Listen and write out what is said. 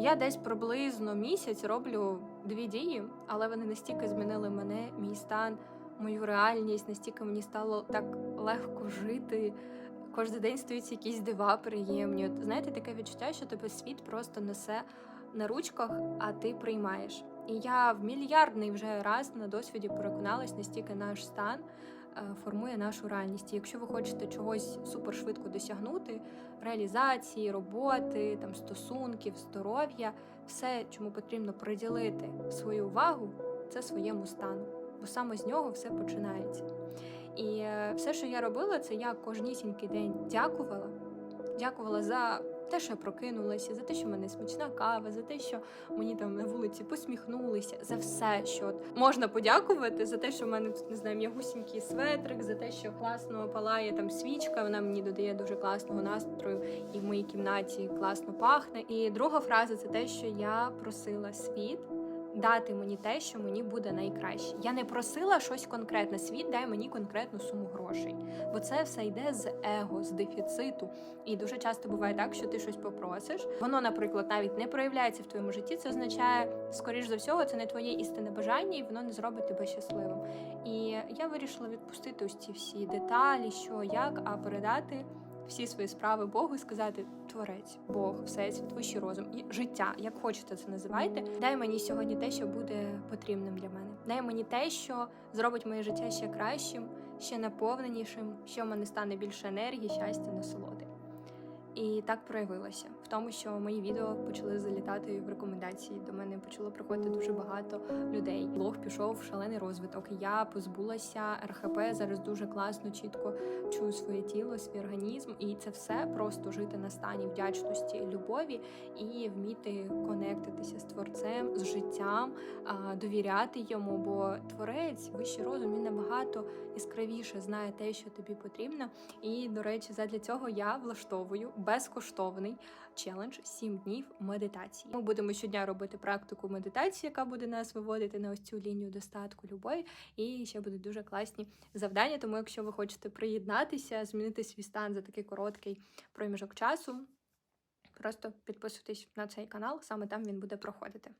Я десь приблизно місяць роблю дві дії, але вони настільки змінили мене, мій стан, мою реальність, настільки мені стало так легко жити. Кожен день стаються якісь дива приємні. От, знаєте, таке відчуття, що тебе світ просто несе на ручках, а ти приймаєш. І я в мільярдний вже раз на досвіді переконалась, настільки наш стан формує нашу реальність. І якщо ви хочете чогось супершвидко досягнути, реалізації, роботи, там стосунків, здоров'я, все, чому потрібно приділити свою увагу, це своєму стану, бо саме з нього все починається. І е, все, що я робила, це я кожнісінький день дякувала. Дякувала за те, що я прокинулася, за те, що в мене смачна кава, за те, що мені там на вулиці посміхнулися, за все, що от можна подякувати, за те, що в мене тут не знаю, м'ягусінький светрик, за те, що класно палає там свічка, вона мені додає дуже класного настрою, і в моїй кімнаті класно пахне. І друга фраза це те, що я просила світ. Дати мені те, що мені буде найкраще. Я не просила щось конкретне. Світ дай мені конкретну суму грошей, бо це все йде з его, з дефіциту. І дуже часто буває так, що ти щось попросиш. Воно, наприклад, навіть не проявляється в твоєму житті. Це означає, скоріш за всього, це не твоє істинне бажання, і воно не зробить тебе щасливим. І я вирішила відпустити ось ці всі деталі, що як, а передати всі свої справи Богу і сказати: Творець, Бог, Всесвіт, вищий розум і життя, як хочете це називайте. Дай мені сьогодні те, що буде потрібним для мене. Дай мені те, що зробить моє життя ще кращим, ще наповненішим, що в мене стане більше енергії, щастя, насолоди. І так проявилося тому, що мої відео почали залітати в рекомендації. До мене почало приходити дуже багато людей. Блог пішов в шалений розвиток. Я позбулася РХП. Зараз дуже класно, чітко чую своє тіло, свій організм, і це все просто жити на стані вдячності, любові і вміти конектитися з творцем, з життям, довіряти йому. Бо творець, вищий розум, він набагато яскравіше знає те, що тобі потрібно. І, до речі, задля цього я влаштовую безкоштовний челендж 7 днів медитації. Ми будемо щодня робити практику медитації, яка буде нас виводити на ось цю лінію достатку любові. І ще будуть дуже класні завдання. Тому, якщо ви хочете приєднатися, змінити свій стан за такий короткий проміжок часу, просто підписуйтесь на цей канал, саме там він буде проходити.